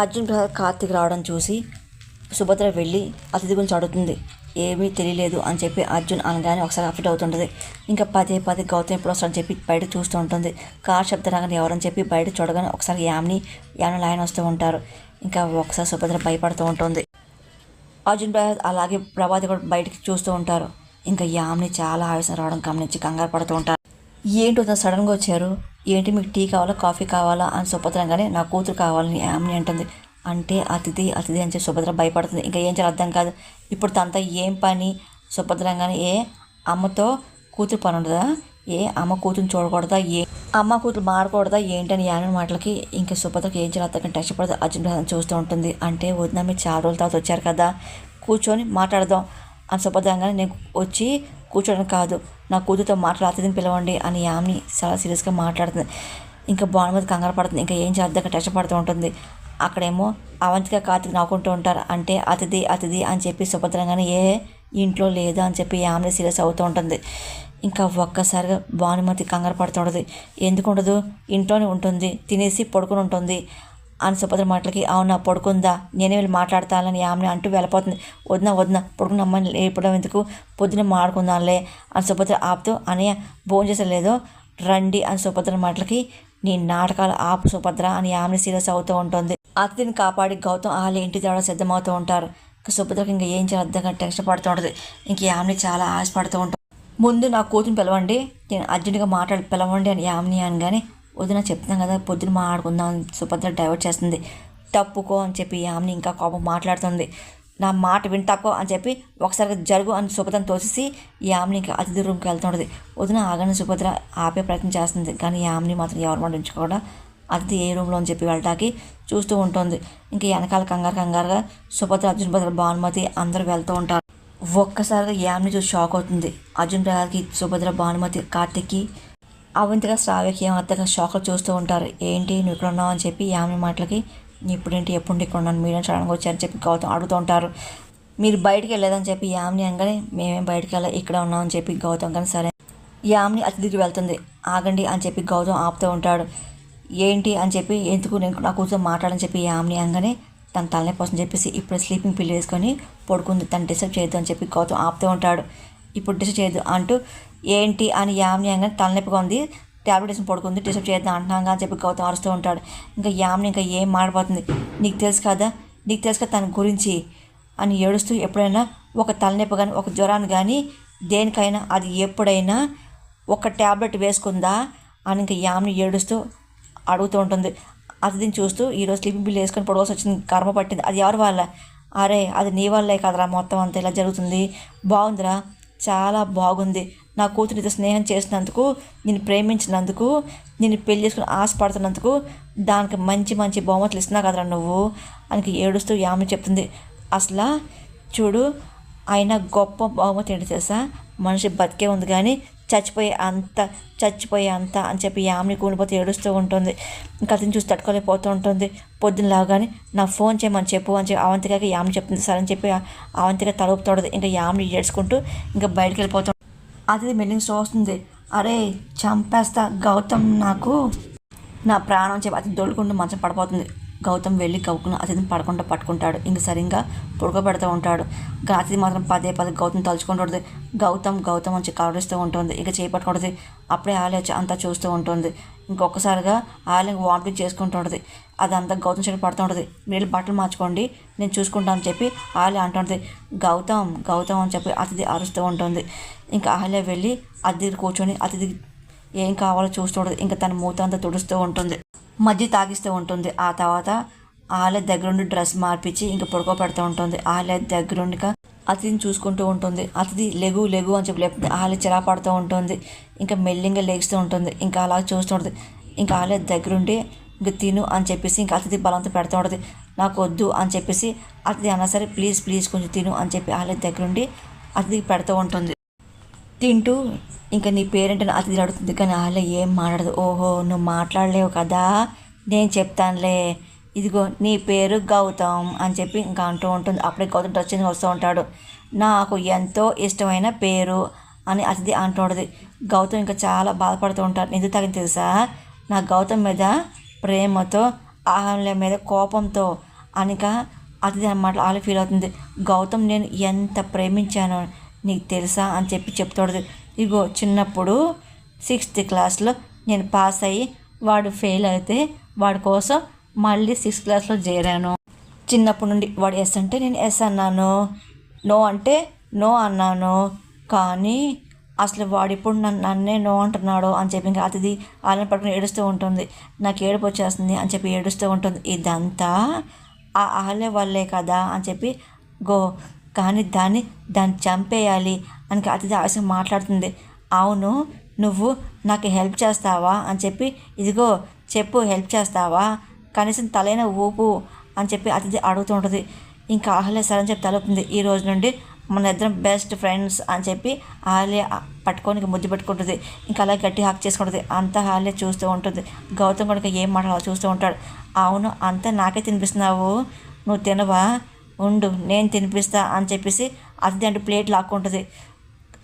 అర్జున్ ప్రసాద్ కార్తీక్ రావడం చూసి సుభద్ర వెళ్ళి అతిథి గురించి అడుగుతుంది. ఏమీ తెలియలేదు అని చెప్పి అర్జున్ అనగానే ఒకసారి అఫిట్ అవుతుంటుంది. ఇంకా పదే పదే గౌతమ్ ఎప్పుడు వస్తాడని చెప్పి బయట చూస్తూ ఉంటుంది. కార్ శబ్దరాగానే ఎవరని చెప్పి బయట చూడగానే ఒకసారి యామ్ని యామ్ని లైన్ వస్తూ ఉంటారు. ఇంకా ఒకసారి సుభద్ర భయపడుతూ ఉంటుంది. అర్జున్ ప్రసాద్ అలాగే ప్రభాతి కూడా బయటికి చూస్తూ ఉంటారు. ఇంకా యామ్ని చాలా ఆవేశం రావడం గమనించి కంగారు పడుతూ ఉంటారు. ఏంటో సడన్గా వచ్చారు? ఏంటి మీకు టీ కావాలా కాఫీ కావాలా అని సుభద్రంగానే నా కూతురు కావాలని యామ్ని అంటుంది. అంటే అతిథి అతిథి అని చెప్పి సుభద్ర భయపడుతుంది. ఇంకా ఏం చేయాలి అర్థం కాదు. ఇప్పుడు తనతో ఏం పని? సుభద్రంగానే ఏ అమ్మతో కూతురు పని ఉండదా? ఏ అమ్మ కూతురు చూడకూడదా? ఏ అమ్మ కూతురు మారకూడదా? ఏంటని యాన మాటలకి ఇంకా సుభద్రకి ఏం చేయాలి అర్థం టెన్షన్ పడదు అర్జున్ ప్రసాద్ చూస్తూ ఉంటుంది. అంటే వదిన మీరు చాలా రోజుల తర్వాత వచ్చారు కదా కూర్చొని మాట్లాడదాం అని సుభద్రంగానే నేను వచ్చి కూర్చోవడం కాదు. నా కూతురుతో మాట్లాడి అతిథిని పిలవండి అని యామిని చాలా సీరియస్గా మాట్లాడుతుంది. ఇంకా భానుమతి కంగారు పడుతుంది. ఇంకా ఏం చేద్దాక టచ్ పడుతూ ఉంటుంది. అక్కడేమో అవంతిక కార్తిక్ నవ్వుకుంటూ ఉంటారు. అంటే అతిథి అతిథి అని చెప్పి సుభద్రంగానే ఏ ఇంట్లో లేదు అని చెప్పి యామిని సీరియస్ అవుతూ ఉంటుంది. ఇంకా ఒక్కసారిగా భానుమతి కంగారు పడుతుంటుంది ఎందుకు ఉండదు? ఇంట్లోనే ఉంటుంది. తినేసి పడుకుని ఉంటుంది. అని సుభద్ర మాటలకి అవునా పడుకుందా? నేనే వెళ్ళి మాట్లాడతానని ఆమె అంటూ వెళ్ళిపోతుంది. వదిన వదిన పడుకున్న అమ్మని లేపడం ఎందుకు? పొద్దున మాడుకుందాంలే అని సుభద్ర ఆపుతూ అనయ్య భోజనం చేసలేదో రండి అని సుభద్ర మాటలకి నీ నాటకాలు ఆపు సుభద్ర అని ఆమె సీరియస్ అవుతూ ఉంటుంది. అతిథిని కాపాడి గౌతమ్ ఆలే ఇంటి తేడా సిద్ధమవుతూ ఉంటారు. ఇంకా సుభద్రకి ఇంకా ఏం చేయాలి అర్థంగా టెన్షన్ పడుతూ ఉంటుంది. ఇంక ఆమెని చాలా ఆశపడుతూ ఉంటుంది ముందు నా కూతురు పిలవండి. నేను అర్జెంటుగా మాట్లాడి పిలవండి అని యామిని కానీ వదిన చెప్తున్నాం కదా పొద్దున మాట్లాడుకుందాం ఆడుకుందాం సుభద్ర డైవర్ట్ చేస్తుంది. తప్పుకో అని చెప్పి ఆమెని ఇంకా కోపం మాట్లాడుతుంది. నా మాట విని తక్కువ అని చెప్పి ఒకసారి జరుగు అని సుభద్రను తోసేసి యామిని ఇంకా అతిథి రూమ్కి వెళ్తుంటుంది. వదిన ఆగని సుభద్ర ఆపే ప్రయత్నం చేస్తుంది. కానీ యామిని మాత్రం ఎవరి మాట ఉంచుకోకుండా అతిథి ఏ రూమ్లో అని చెప్పి వెళ్ళటానికి చూస్తూ ఉంటుంది. ఇంకా వెనకాల కంగారు కంగారుగా సుభద్ర అర్జున్ భద్ర భానుమతి అందరూ వెళ్తూ ఉంటారు. ఒక్కసారిగా యామిని చూసి షాక్ అవుతుంది. అర్జున్ ప్రసాద్కి సుభద్ర భానుమతి కార్తిక్కి అవంతిగా శ్రావ్యకి ఏం అత్తగా షాక్లో చూస్తూ ఉంటారు. ఏంటి నువ్వు ఇక్కడ ఉన్నావు అని చెప్పి ఆమె మాటలకి ఇప్పుడేంటి ఎప్పుడు ఇక్కడ ఉన్నాను? మీడియం చూడడానికి వచ్చారని చెప్పి గౌతమ్ అడుగుతూ ఉంటారు. మీరు బయటికి వెళ్ళేదని చెప్పి యామిని అనగానే మేమేం బయటికి వెళ్ళా ఇక్కడ ఉన్నామని చెప్పి గౌతమ్ కానీ సరే. యామిని అతిథికి వెళ్తుంది. ఆగండి అని చెప్పి గౌతమ్ ఆపుతూ ఉంటాడు. ఏంటి అని చెప్పి ఎందుకు నేను నా కూర్చొని మాట్లాడని చెప్పి యామిని అనగానే తన తలనే కోసం చెప్పేసి ఇప్పుడు స్లీపింగ్ పిల్ వేసుకొని పడుకుంది. తను డిస్టర్బ్ చేయొద్దు అని చెప్పి గౌతమ్ ఆపుతూ ఉంటాడు. ఇప్పుడు డిస్టర్బ్ చేయొద్దు అంటూ ఏంటి అని యామ్యంగా తలనొప్పిగా ఉంది. ట్యాబ్లెట్ వేసిన పడుకుంది. డిస్టర్బ్ చేద్దాం అంటున్నాం అని చెప్పి గౌతమ్ అరుస్తూ ఉంటాడు. ఇంకా యామ్ని ఇంకా ఏం మాడిపోతుంది నీకు తెలుసు కదా నీకు తెలుసు కదా తన గురించి అని ఏడుస్తూ ఎప్పుడైనా ఒక తలనొప్పి కానీ ఒక జ్వరాన్ని కానీ దేనికైనా అది ఎప్పుడైనా ఒక ట్యాబ్లెట్ వేసుకుందా అని ఇంకా యామ్ని ఏడుస్తూ అడుగుతూ ఉంటుంది. అతిథిని చూస్తూ ఈరోజు స్లీపింగ్ బిల్ వేసుకొని పడవలసి వచ్చింది. కర్మ పట్టింది. అది ఎవరి వల్ల అరే అది నీ వల్లే కదరా మొత్తం అంతా. ఇలా జరుగుతుంది. బాగుందిరా? చాలా బాగుంది. నా కూతురితో స్నేహం చేసినందుకు నేను ప్రేమించినందుకు నేను పెళ్ళి చేసుకుని ఆశపడుతున్నందుకు దానికి మంచి మంచి బహుమతులు ఇస్తున్నా కదరా నువ్వు అని ఏడుస్తూ యామిని చెప్తుంది. అసలు చూడు ఆయన గొప్ప బహుమతి ఏంటి తెలుసా? మనిషి బతికే ఉంది కానీ చచ్చిపోయే అంత చచ్చిపోయే అంత అని చెప్పి యామిని కూలిపోతే ఏడుస్తూ ఉంటుంది. ఇంకా అతను చూసి తట్టుకోలేకపోతూ ఉంటుంది. పొద్దున్న లాగానే నా ఫోన్ చేయమని చెప్పు అని చెప్పి అవంతికకి యామిని చెప్తుంది. సరే అని చెప్పి అవంతిక తలుపుతోడదు ఇంకా యామిని ఏడ్చుకుంటూ ఇంకా బయటికి వెళ్ళిపోతుంది అతిథి మెల్లింగ్ స్టో వస్తుంది. అరే చంపేస్తా గౌతమ్ నాకు. నా ప్రాణం చెప్పి అతిథి దొడుకుంటూ మంచం పడిపోతుంది గౌతమ్ వెళ్ళి గవ్వుకుని అతిథిని పడకుండా పట్టుకుంటాడు. ఇంక సరిగ్గా పడుకోబెడుతూ ఉంటాడు. అతిథి మాత్రం పదే పదే గౌతమ్ తలుచుకుంటుంది. గౌతమ్ గౌతమ్ అని కవరిస్తూ ఉంటుంది. ఇక చేపట్టుకుంటుంది అప్పుడే ఆలయ వచ్చి అంతా చూస్తూ ఉంటుంది. ఇంకొకసారిగా ఆలయం వామిటింగ్ చేసుకుంటుంటుంది అదంతా గౌతమ్ చెట్టు పడుతూ ఉంటుంది. మీరు బట్టలు మార్చుకోండి నేను చూసుకుంటాను అని చెప్పి ఆలయ అంటుంది గౌతమ్ గౌతమ్ అని చెప్పి అతిథి అరుస్తూ ఉంటుంది. ఇంకా ఆలయ వెళ్ళి అతిథి కూర్చొని అతిథి ఏం కావాలో చూస్తుంటుంది ఇంకా తన మూత అంతా తుడుస్తూ ఉంటుంది. మధ్య తాగిస్తూ ఉంటుంది. ఆ తర్వాత ఆలయ దగ్గరుండి డ్రెస్ మార్పించి ఇంకా పడుకోబెడుతూ ఉంటుంది. ఆలయ దగ్గరుండిగా అతిథిని చూసుకుంటూ ఉంటుంది. అతిథి లెగు లెగు అని చెప్పి లేకపోతే ఆలయ చిరా పడుతూ ఉంటుంది. ఇంకా మెల్లింగా లేగుస్తూ ఉంటుంది. ఇంకా అలా చూస్తూ ఉంటుంది. ఇంకా ఆలయ దగ్గరుండి ఇంకా తిను అని చెప్పేసి ఇంకా అతిథి బలంతో పెడుతూ ఉంటుంది. నాకు వద్దు అని చెప్పేసి అతిథి అన్నా సరే ప్లీజ్ ప్లీజ్ కొంచెం తిను అని చెప్పి ఆలయ దగ్గరుండి అతిథికి పెడుతూ ఉంటుంది. తింటూ ఇంకా నీ పేరెంట్ని అతిథి అడుగుతుంది. కానీ ఆలయ ఏం మాట్లాడదు. ఓహో నువ్వు మాట్లాడలేవు కదా. నేను చెప్తానులే. ఇదిగో నీ పేరు గౌతమ్ అని చెప్పి ఇంకా అంటూ ఉంటుంది. అప్పుడే గౌతమ్ డ్రెస్ చేసి వస్తూ ఉంటాడు. నాకు ఎంతో ఇష్టమైన పేరు అని అతిథి అంటూ ఉంటుంది. గౌతమ్ ఇంకా చాలా బాధపడుతూ ఉంటాడు. ఎందుకు తగిన తెలుసా? నా గౌతమ్ మీద ప్రేమతో ఆమె మీద కోపంతో అనిక అతిథి అన్నమాట అలా ఫీల్ అవుతుంది. గౌతమ్ నేను ఎంత ప్రేమించానో నీకు తెలుసా? అని చెప్పి చెప్తాడు ఇగో చిన్నప్పుడు సిక్స్త్ క్లాస్లో నేను పాస్ అయ్యి వాడు ఫెయిల్ అయితే వాడి కోసం మళ్ళీ సిక్స్త్ క్లాస్లో చేరాను. చిన్నప్పటి నుండి వాడు ఎస్ అంటే నేను ఎస్ అన్నాను. నో అంటే నో అన్నాను. కానీ అసలు వాడు ఇప్పుడు నన్ను నన్నే నో అంటున్నాడు అని చెప్పి ఇంకా అతిథి వాళ్ళని పట్టుకుని ఏడుస్తూ ఉంటుంది. నాకు ఏడుపు వచ్చేస్తుంది అని చెప్పి ఏడుస్తూ ఉంటుంది. ఇదంతా ఆ ఆహ్లే వల్లే కదా అని చెప్పి గో కానీ దాన్ని దాన్ని చంపేయాలి అని అతిథి ఆశ మాట్లాడుతుంది. అవును నువ్వు నాకు హెల్ప్ చేస్తావా అని చెప్పి ఇదిగో చెప్పు హెల్ప్ చేస్తావా? కనీసం తలైన ఊపు అని చెప్పి అతిథి అడుగుతూ ఉంటుంది. ఇంకా ఆహ్లే సరే అని చెప్పి తలుపుతుంది ఈ రోజు నుండి మన ఇద్దరం బెస్ట్ ఫ్రెండ్స్ అని చెప్పి ఆలే పట్టుకొని ముద్దు పెట్టుకుంటుంది. ఇంకా అలా గట్టి హాక్ చేసుకుంటుంది. అంతా ఆలే చూస్తూ ఉంటుంది. గౌతమ్ కనుక ఏం మాట్లాడాలో చూస్తూ ఉంటాడు. అవును అంతా నాకే తినిపిస్తున్నావు. నువ్వు తినవా? ఉండు నేను తినిపిస్తా అని చెప్పేసి అతిథి అంటే ప్లేట్ లాక్కుంటుంది.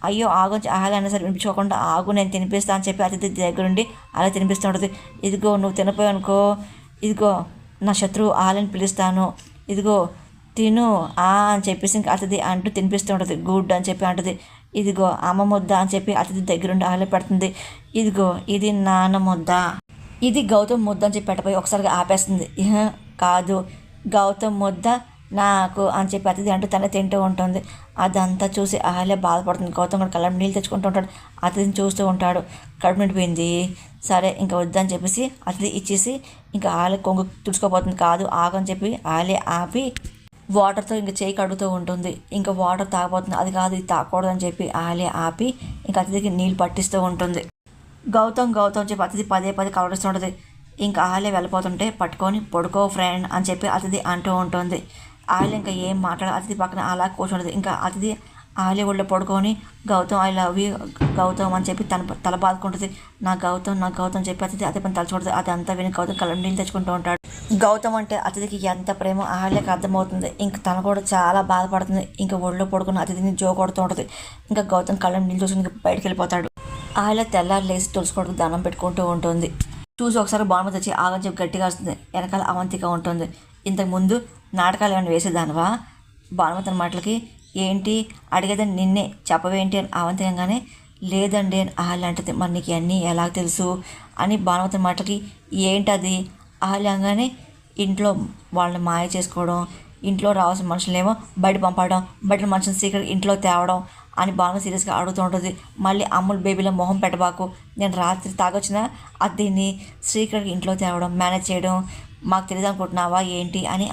అయ్యో ఆగు అయినా సరే వినిపించుకోకుండా ఆగు నేను తినిపిస్తా అని చెప్పి అతిథి దగ్గరుండి అలా తినిపిస్తుంటుంది ఇదిగో నువ్వు తినపోయావు అనుకో ఇదిగో నా శత్రువు ఆలని పిలుస్తాను. ఇదిగో తిను ఆ అని చెప్పేసి ఇంకా అతిథి అంటూ తినిపిస్తూ ఉంటుంది. గుడ్ అని చెప్పి అంటుంది. ఇదిగో అమ్మ ముద్ద అని చెప్పి అతిథి దగ్గరుండి ఆలే పెడుతుంది. ఇదిగో ఇది నాన్న ముద్ద. ఇది గౌతమ్ ముద్ద అని చెప్పి పెట్టబోయి ఒకసారిగా ఆపేస్తుంది. కాదు. గౌతమ్ ముద్ద నాకు అని చెప్పి అతిథి అంటూ తనే తింటూ ఉంటుంది. అదంతా చూసి అహల్య బాధపడుతుంది. గౌతమ్ కూడా కళ్ళ నీళ్ళు తెచ్చుకుంటూ ఉంటాడు. అతిథిని చూస్తూ ఉంటాడు. కడుపు నిండిపోయింది సరే ఇంకా వద్దని చెప్పేసి అతిథి ఇచ్చేసి ఇంకా ఆలే కొంగు తుడుచుకోపోతుంది కాదు ఆగని చెప్పి ఆలే ఆపి వాటర్తో ఇంకా చేయి కడుగుతూ ఉంటుంది. ఇంకా వాటర్ తాగబోతుంది. అది కాదు ఇది తాగకూడదని అని చెప్పి ఆలే ఆపి ఇంకా అతిథికి నీళ్ళు పట్టిస్తూ ఉంటుంది. గౌతమ్ గౌతమ్ చెప్పి అతిథి పదే పదే కవరిస్తుంటుంది ఇంకా ఆలే వెళ్ళిపోతుంటే పట్టుకొని పడుకో ఫ్రెండ్ అని చెప్పి అతిథి అంటూ ఉంటుంది. ఆయిల్ ఇంకా ఏం మాట్లాడ అతిథి పక్కన అలా కూర్చుండదు ఇంకా అతిథి ఆలే ఒళ్ళో పడుకొని Gautam I love you Gautam అని చెప్పి తన తల బాదుకుంటుంది. నా గౌతమ్ నా గౌతమ్ చెప్పి అతిథి అతి పని తలచూడదు అది అంతా విని గౌతమ్ కళ్ళ నీళ్ళు తెచ్చుకుంటూ ఉంటాడు. గౌతమ్ అంటే అతిథికి ఎంత ప్రేమో ఆలయకి అర్థమవుతుంది. ఇంకా తను కూడా చాలా బాధపడుతుంది. ఇంకా ఒళ్ళో పడుకున్న అతిథిని జో కొడుతూ ఉంటుంది. ఇంకా గౌతమ్ కళ్ళ నీళ్ళు చూసి ఇంకా బయటకు వెళ్ళిపోతాడు. ఆలయ తెల్లారు లేచి తులసికోటకు దండం పెట్టుకుంటూ ఉంటుంది. చూసి ఒకసారి బాణం తెచ్చి ఆగని చెప్పి గట్టిగా వస్తుంది వెనకాల అవంతిగా ఉంటుంది. ఇంతకుముందు నాటకాలు ఏమైనా వేసేదానివా? భానుమతి మాటలకి ఏంటి? అడిగేదని నిన్నే చెప్పవేంటి అని అవంతికంగానే లేదండి అని ఆహ్లాంటిది. మరి నీకు అన్నీ ఎలా తెలుసు? అని భానుమతి మాటలకి ఏంటది? అహల్యంగానే ఇంట్లో వాళ్ళని మాయ చేసుకోవడం ఇంట్లో రావాల్సిన మనుషులేమో బయట పంపడం బయట మనుషులు సీక్రెట్ ఇంట్లో తేవడం అని బాగా సీరియస్గా అడుగుతూ ఉంటుంది. మళ్ళీ అమ్ములు బేబీలో మొహం పెట్టబాకు. నేను రాత్రి తాగొచ్చిన అది దీన్ని శ్రీకర్కి ఇంట్లో తేవడం మేనేజ్ చేయడం మాకు తెలియదు అనుకుంటున్నావా ఏంటి అని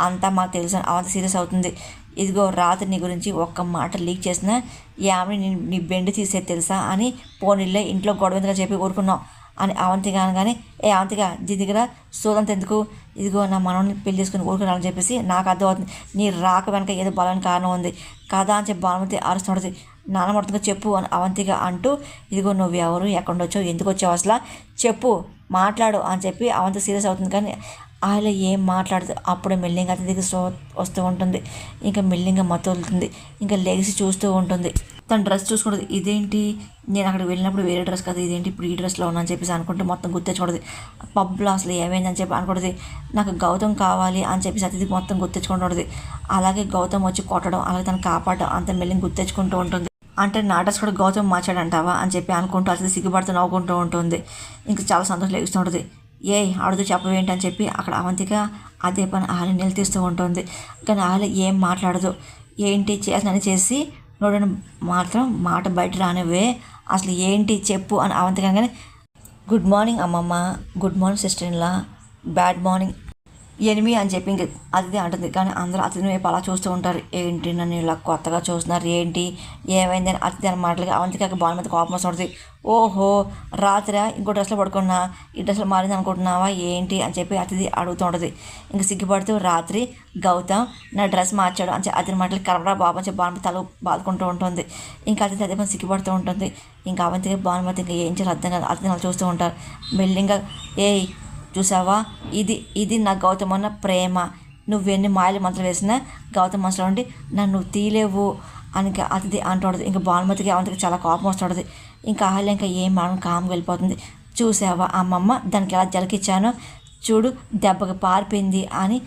అంతా మాకు తెలుసు అవంత సీరియస్ అవుతుంది. ఇదిగో రాత్రి నీ గురించి ఒక్క మాట లీక్ చేసిన ఈ ఆమె నీ నీ బెండ్ తీసేది తెలుసా అని పోనీళ్ళే ఇంట్లో గొడవ చెప్పి ఊరుకున్నాం అని అవంతిక అనగానే ఏ అవంతిగా దీని దగ్గర సోదంత ఎందుకు? ఇదిగో నా మనల్ని పెళ్ళి చేసుకుని ఊరుకున్నాను చెప్పేసి నాకు అర్థమవుతుంది. నీ రాక వెనక ఏదో బలమైన కారణం ఉంది. కదా అని చెప్పి భానుమతి అరుస్తుంటుంది నాన్నమడుతుందో చెప్పు అని అవంతిగా అంటూ ఇదిగో నువ్వు ఎవరు ఎక్కడ వచ్చావు ఎందుకు వచ్చావు అసలు? చెప్పు మాట్లాడు అని చెప్పి అవంత సీరియస్ అవుతుంది కానీ ఆయన ఏం మాట్లాడదు. అప్పుడు మెల్లింగ్ అతి దగ్గర వస్తూ ఉంటుంది. ఇంకా మెల్లింగా మత్తు ఇంకా లెగిసి చూస్తూ ఉంటుంది. తన డ్రెస్ చూసుకుంటుంది. ఇదేంటి? నేను అక్కడికి వెళ్ళినప్పుడు వేరే డ్రెస్ కదా. ఇదేంటి ఇప్పుడు ఈ డ్రెస్లో ఉన్నా అని చెప్పేసి అనుకుంటే మొత్తం గుర్తించుకుంటుంది పబ్లో అసలు ఏమైందని చెప్పి అనుకుంటుంది. నాకు గౌతమ్ కావాలి అని చెప్పేసి అతిథికి మొత్తం గుర్తించుకుంటుంది అలాగే గౌతమ్ వచ్చి కొట్టడం అలాగే తను కాపాడడం అంత మెల్లింగ్ గుర్తించుకుంటూ ఉంటుంది. అంటే నాటస్ కూడా గౌతమ్ మార్చాడంటావా అని చెప్పి అనుకుంటూ అసలు సిగ్గుపడుతూ నవ్వుకుంటూ ఉంటుంది. ఇంకా చాలా సంతోషం లేస్తుంటుంది ఏ అడుగు చెప్పవేంటి అని చెప్పి అక్కడ అవంతిక అదే పని ఆలి నిలదీస్తూ ఉంటుంది. కానీ ఆలి ఏం మాట్లాడదు. ఏంటి చేసినని చేసి నోడని మాత్రం మాట బయట రానివే అసలు ఏంటి చెప్పు అని అవంతికంగానే గుడ్ మార్నింగ్ అమ్మమ్మ. Good morning sister in law bad morning. Enemy అని చెప్పి ఇంక అది అంటుంది. కానీ అందరూ అతిథి వైపు అలా చూస్తూ ఉంటారు. ఏంటి నన్ను ఇలా కొత్తగా చూస్తున్నారు? ఏంటి? ఏమైంది? అని అతిథి అని మాటలుగా అవంతికి బాల్ మీద కోపం వస్తుంది ఓహో రాత్రి? ఇంకో డ్రెస్లో పడుకున్నా? ఈ డ్రెస్లో మారింది అనుకుంటున్నావా? ఏంటి? అని చెప్పి అతిథి అడుగుతూ ఉంటుంది. ఇంక సిగ్గుపడుతూ రాత్రి? గౌతమ్ నా డ్రెస్ మార్చాడు అని అతని మాటలు కరవరా బాబు అని చెప్పి బానుమతి తల బాదుకుంటూ ఉంటుంది. ఇంకా అతిథి అదే పని సిగ్గుపడుతూ ఉంటుంది. ఇంకా అవంతికి బాణమతి ఇంకా ఏం చేయాలి అర్థం కాదు. అతిథి చూస్తూ ఉంటారు. మెల్లింగా ఏ చూసావా? ఇది ఇది నా గౌతమ్ ప్రేమ. నువ్వెన్ని మాయలు మంత్రం వేసినా గౌతమ మనసులో ఉండి నన్ను తీలేవు అని అతిథి అంటుండదు ఇంకా భానుమతికి అవంతికి చాలా కోపం వస్తుంటుంది ఇంకా అహల్య ఇంకా ఏం మనం కామ్ వెళ్ళిపోతుంది. చూసావా అమ్మమ్మ దానికి ఎలా జలకిచ్చానో? చూడు దెబ్బకి పారిపోయింది అని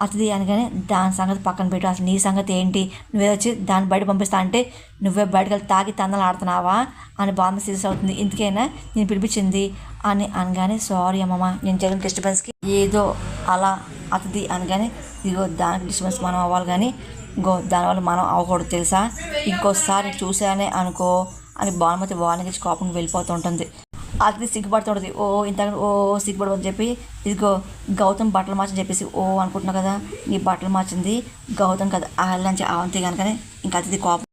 అతిది అనగానే దాని సంగతి పక్కన పెట్టు. అసలు నీ సంగతి ఏంటి? నువ్వే వచ్చి దాన్ని బయట పంపిస్తా అంటే నువ్వే బయటకు వెళ్ళి తాగి తందలు ఆడుతున్నావా? అని బామ్మ సీరియస్ అవుతుంది. ఇందుకైనా నేను పిలిపించింది అని అనగానే సారీ అమ్మమ్మ నేను జరిగిన డిస్టర్బెన్స్కి ఏదో అలా అతిది అనగానే ఇదిగో దానికి డిస్టర్బెన్స్ మనం అవ్వాలి కానీ ఇంకో దానివల్ల మనం అవ్వకూడదు తెలుసా? ఇంకోసారి చూసానే అనుకో అని భానుమతి వార్నింగ్ ఇచ్చి వెళ్ళిపోతూ ఉంటుంది. అది సిగ్గుపడుతుంటుంది ఓ ఇంత ఓ సిగ్గుపడు అని చెప్పి ఇదిగో గౌతమ్ బట్టలు మార్చని చెప్పేసి ఓ అనుకుంటున్నావు కదా నీ బట్టలు మార్చింది గౌతమ్ కదా ఆ అని అవంతి కనుకనే ఇంకా అతిథి కోపం